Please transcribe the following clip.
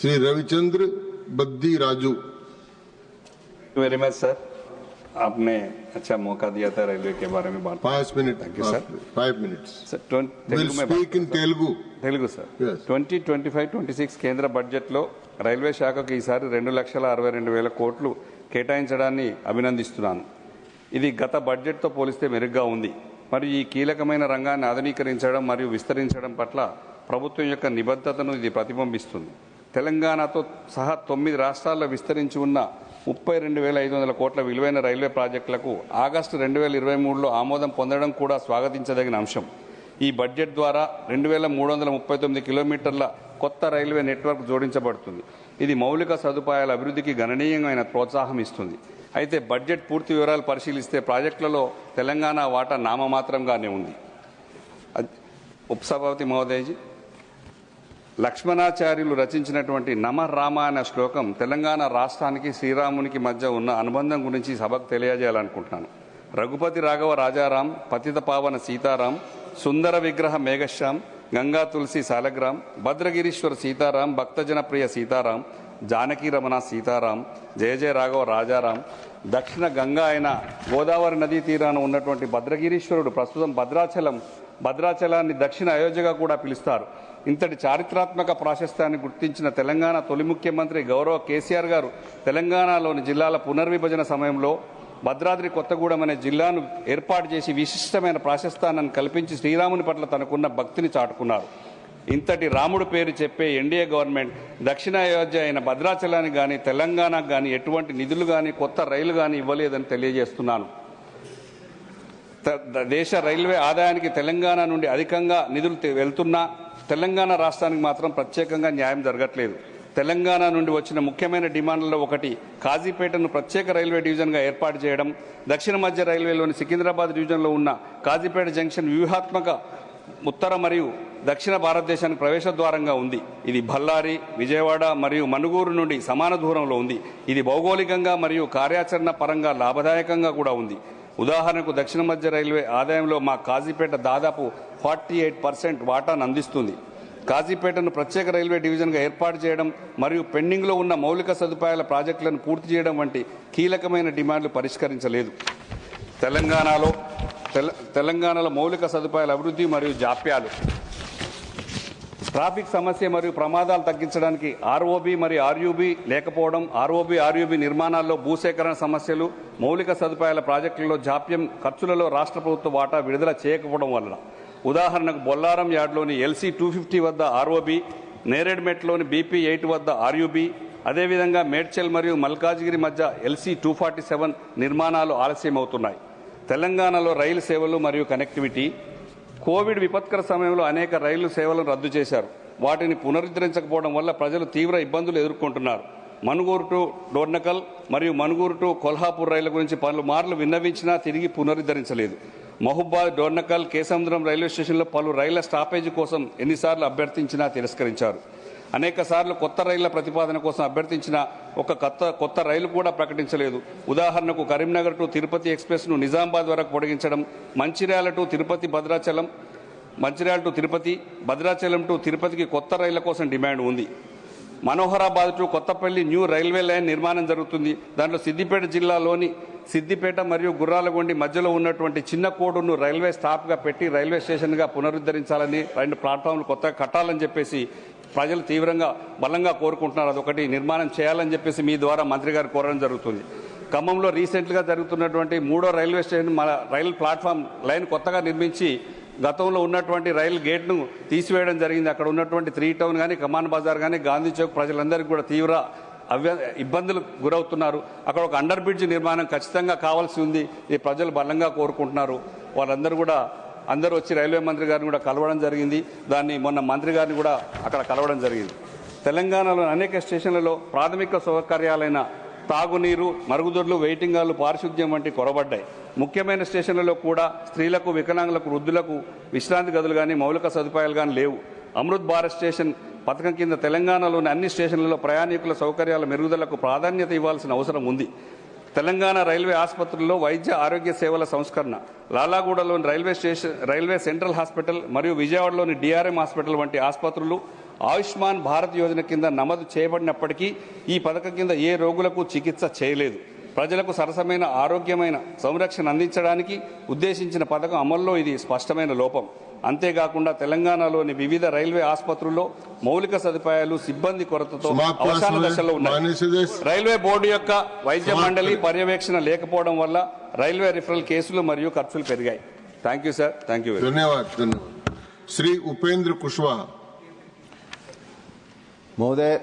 Shri Ravichandra Baddi Raju very much sir आपने अच्छा मौका दिया था रेलवे के बारे में बात पांच minute Thank you, sir. Five minutes sir ट्वें- will Telugu में बात- speak in Telugu Telugu sir Yes. Twenty twenty five twenty six కేంద్ర బడ్జెట్లో రైల్వే శాఖకు ఈసారి రెండు లక్షల అరవై రెండు వేల కోట్లు కేటాయించడాన్ని అభినందిస్తున్నాను ఇది గత బడ్జెట్తో పోలిస్తే మెరుగ్గా ఉంది మరియు ఈ కీలకమైన రంగాన్ని ఆధునీకరించడం మరియు విస్తరించడం పట్ల ప్రభుత్వం యొక్క నిబద్ధతను ఇది ప్రతిబింబిస్తుంది తెలంగాణతో సహా తొమ్మిది రాష్ట్రాల్లో విస్తరించి ఉన్న ముప్పై రెండు వేల ఐదు వందల కోట్ల విలువైన రైల్వే ప్రాజెక్టులకు ఆగస్టు రెండు వేల ఇరవై మూడులో ఆమోదం పొందడం కూడా స్వాగతించదగిన అంశం. ఈ బడ్జెట్ ద్వారా రెండు వేల మూడు వందల ముప్పై తొమ్మిది కిలోమీటర్ల కొత్త రైల్వే నెట్వర్క్ జోడించబడుతుంది. ఇది మౌలిక సదుపాయాల అభివృద్ధికి గణనీయమైన ప్రోత్సాహం ఇస్తుంది. అయితే బడ్జెట్ పూర్తి వివరాలు పరిశీలిస్తే ప్రాజెక్టులలో తెలంగాణ వాటా నామమాత్రంగానే ఉంది. ఉపసభాపతి మహోదయజీ లక్ష్మణాచార్యులు రచించినటువంటి నమ రామ అనే శ్లోకం తెలంగాణ రాష్ట్రానికి శ్రీరామునికి మధ్య ఉన్న అనుబంధం గురించి సభకు తెలియజేయాలనుకుంటున్నాను. రఘుపతి రాఘవ రాజారాం పతిత పావన సీతారాం సుందర విగ్రహ మేఘశ్యాం గంగా తులసి శాలగ్రామ్ భద్రగిరీశ్వర సీతారాం భక్తజన ప్రియ సీతారాం జానకి రమణ సీతారాం జయ జయ రాఘవ రాజారాం దక్షిణ గంగా అయిన గోదావరి నదీ తీరాన ఉన్నటువంటి భద్రగిరీశ్వరుడు ప్రస్తుతం భద్రాచలం భద్రాచలాన్ని దక్షిణ అయోధ్యగా కూడా పిలుస్తారు. ఇంతటి చారిత్రాత్మక ప్రాశస్త్యాన్ని గుర్తించిన తెలంగాణ తొలి ముఖ్యమంత్రి గౌరవ కేసీఆర్ గారు తెలంగాణలోని జిల్లాల పునర్విభజన సమయంలో భద్రాద్రి కొత్తగూడెం అనే జిల్లాను ఏర్పాటు చేసి విశిష్టమైన ప్రాశస్తానాన్ని కల్పించి శ్రీరాముని పట్ల తనకున్న భక్తిని చాటుకున్నారు. ఇంతటి రాముడు పేరు చెప్పే ఎన్డీఏ గవర్నమెంట్ దక్షిణ అయోధ్య అయిన భద్రాచలానికి కానీ తెలంగాణకు కానీ ఎటువంటి నిధులు కానీ కొత్త రైలు కానీ ఇవ్వలేదని తెలియజేస్తున్నాను. దేశ రైల్వే ఆదాయానికి తెలంగాణ నుండి అధికంగా నిధులు వెళ్తున్నా తెలంగాణ రాష్ట్రానికి మాత్రం ప్రత్యేకంగా న్యాయం జరగట్లేదు. తెలంగాణ నుండి వచ్చిన ముఖ్యమైన డిమాండ్లలో ఒకటి కాజీపేటను ప్రత్యేక రైల్వే డివిజన్గా ఏర్పాటు చేయడం దక్షిణ మధ్య రైల్వేలోని సికింద్రాబాద్ డివిజన్లో ఉన్న కాజీపేట జంక్షన్ వ్యూహాత్మక ఉత్తర మరియు దక్షిణ భారతదేశానికి ప్రవేశ ద్వారంగా ఉంది. ఇది బళ్ళారి విజయవాడ మరియు మనుగూరు నుండి సమాన దూరంలో ఉంది. ఇది భౌగోళికంగా మరియు కార్యాచరణ పరంగా లాభదాయకంగా కూడా ఉంది. ఉదాహరణకు దక్షిణ మధ్య రైల్వే ఆదాయంలో మా కాజీపేట దాదాపు ఫార్టీ ఎయిట్ పర్సెంట్ వాటాను అందిస్తుంది. కాజీపేటను ప్రత్యేక రైల్వే డివిజన్గా ఏర్పాటు చేయడం మరియు పెండింగ్లో ఉన్న మౌలిక సదుపాయాల ప్రాజెక్టులను పూర్తి చేయడం వంటి కీలకమైన డిమాండ్లు పరిష్కరించలేదు. తెలంగాణలో తెలంగాణలో మౌలిక సదుపాయాల అభివృద్ధి మరియు జాప్యాలు. ట్రాఫిక్ సమస్య మరియు ప్రమాదాలు తగ్గించడానికి ఆర్ఓబి మరియు ఆర్యూబి లేకపోవడం ఆర్ఓబి ఆర్యూబి నిర్మాణాల్లో భూసేకరణ సమస్యలు మౌలిక సదుపాయాల ప్రాజెక్టులలో జాప్యం ఖర్చులలో రాష్ట్ర ప్రభుత్వ వాటా విడుదల చేయకపోవడం వలన. ఉదాహరణకు బొల్లారం యార్డ్లోని ఎల్సీ టూ ఫిఫ్టీ వద్ద ఆర్ఓబి నేరేడ్మెట్లోని బీపీ ఎయిట్ వద్ద ఆర్యూబీ అదేవిధంగా మేడ్చల్ మరియు మల్కాజ్గిరి మధ్య ఎల్సీ టూ ఫార్టీ సెవెన్ నిర్మాణాలు ఆలస్యమవుతున్నాయి. తెలంగాణలో రైలు సేవలు మరియు కనెక్టివిటీ కోవిడ్ విపత్కర సమయంలో అనేక రైలు సేవలను రద్దు చేశారు. వాటిని పునరుద్ధరించకపోవడం వల్ల ప్రజలు తీవ్ర ఇబ్బందులు ఎదుర్కొంటున్నారు. మనుగూరు టు డోర్నకల్ మరియు మనుగూరు టు కొల్హాపూర్ రైళ్ళ గురించి పలు మార్లు విన్నవించినా తిరిగి పునరుద్ధరించలేదు. మహుబాద్ డోర్నకల్ కేసముద్రం రైల్వే స్టేషన్లో పలు రైళ్ళ స్టాపేజీ కోసం ఎన్నిసార్లు అభ్యర్థించినా తిరస్కరించారు. అనేక సార్లు కొత్త రైళ్ళ ప్రతిపాదన కోసం అభ్యర్థించిన ఒక కొత్త కొత్త రైలు కూడా ప్రకటించలేదు. ఉదాహరణకు కరీంనగర్ టు తిరుపతి ఎక్స్ప్రెస్ను నిజామాబాద్ వరకు పొడిగించడం Mancherial to Tirupati Bhadrachalam Mancherial to Tirupati Bhadrachalam to తిరుపతికి కొత్త రైళ్ళ కోసం డిమాండ్ ఉంది. Manoharabad to Kothapalli new railway line నిర్మాణం జరుగుతుంది. దాంట్లో సిద్దిపేట జిల్లాలోని సిద్దిపేట మరియు గుర్రాలగొండి మధ్యలో ఉన్నటువంటి చిన్న కోడును రైల్వే స్టాప్గా పెట్టి రైల్వే స్టేషన్గా పునరుద్ధరించాలని రెండు ప్లాట్ఫామ్లు కొత్తగా కట్టాలని చెప్పేసి ప్రజలు తీవ్రంగా బలంగా కోరుకుంటున్నారు. అదొకటి. నిర్మాణం చేయాలని చెప్పేసి మీ ద్వారా మంత్రి గారు కోరడం జరుగుతుంది. ఖమ్మంలో రీసెంట్గా జరుగుతున్నటువంటి మూడో రైల్వే స్టేషన్ మన రైలు ప్లాట్ఫామ్ లైన్ కొత్తగా నిర్మించి గతంలో ఉన్నటువంటి రైలు గేట్ను తీసివేయడం జరిగింది. అక్కడ ఉన్నటువంటి త్రీ టౌన్ కానీ కమాన్ బజార్ కానీ గాంధీ చౌక్ ప్రజలందరికీ కూడా తీవ్ర అవ్య ఇబ్బందులు గురవుతున్నారు. అక్కడ ఒక అండర్ బ్రిడ్జ్ నిర్మాణం ఖచ్చితంగా కావాల్సి ఉంది. ఈ ప్రజలు బలంగా కోరుకుంటున్నారు. వాళ్ళందరూ కూడా అందరూ వచ్చి రైల్వే మంత్రి గారిని కూడా కలవడం జరిగింది. దాన్ని మొన్న మంత్రి గారిని కూడా అక్కడ కలవడం జరిగింది. తెలంగాణలో అనేక స్టేషన్లలో ప్రాథమిక సౌకర్యాలైన తాగునీరు మరుగుదొడ్లు వెయిటింగ్ హాల్లు పారిశుద్ధ్యం వంటి కొరబడ్డాయి. ముఖ్యమైన స్టేషన్లలో కూడా స్త్రీలకు వికలాంగులకు వృద్ధులకు విశ్రాంతి గదులు కానీ మౌలిక సదుపాయాలు కానీ లేవు. అమృత్ భారత్ స్టేషన్ పథకం కింద తెలంగాణలోని అన్ని స్టేషన్లలో ప్రయాణికుల సౌకర్యాల మెరుగుదలకు ప్రాధాన్యత ఇవ్వాల్సిన అవసరం ఉంది. తెలంగాణ రైల్వే ఆసుపత్రుల్లో వైద్య ఆరోగ్య సేవల సంస్కరణ లాలాగూడలోని railway station railway central hospital మరియు విజయవాడలోని డిఆర్ఎం హాస్పిటల్ వంటి ఆసుపత్రులు ఆయుష్మాన్ భారత్ యోజన కింద నమోదు చేయబడినప్పటికీ ఈ పథకం కింద ఏ రోగులకు చికిత్స చేయలేదు. ప్రజలకు సరసమైన ఆరోగ్యమైన సంరక్షణ అందించడానికి ఉద్దేశించిన పథకం అమల్లో ఇది స్పష్టమైన లోపం. అంతేకాకుండా తెలంగాణలోని వివిధ రైల్వే ఆసుపత్రుల్లో మౌలిక సదుపాయాలు సిబ్బంది కొరతతో అవసాన దశలో ఉన్నాయి. రైల్వే బోర్డు యొక్క వైద్య మండలి పర్యవేక్షణ లేకపోవడం వల్ల రైల్వే రిఫరల్ కేసులు మరియు ఖర్చులు పెరిగాయి. Thank you sir thank you ధన్యవాదాలు శ్రీ ఉపేంద్ర కుష్వా. మహోదయ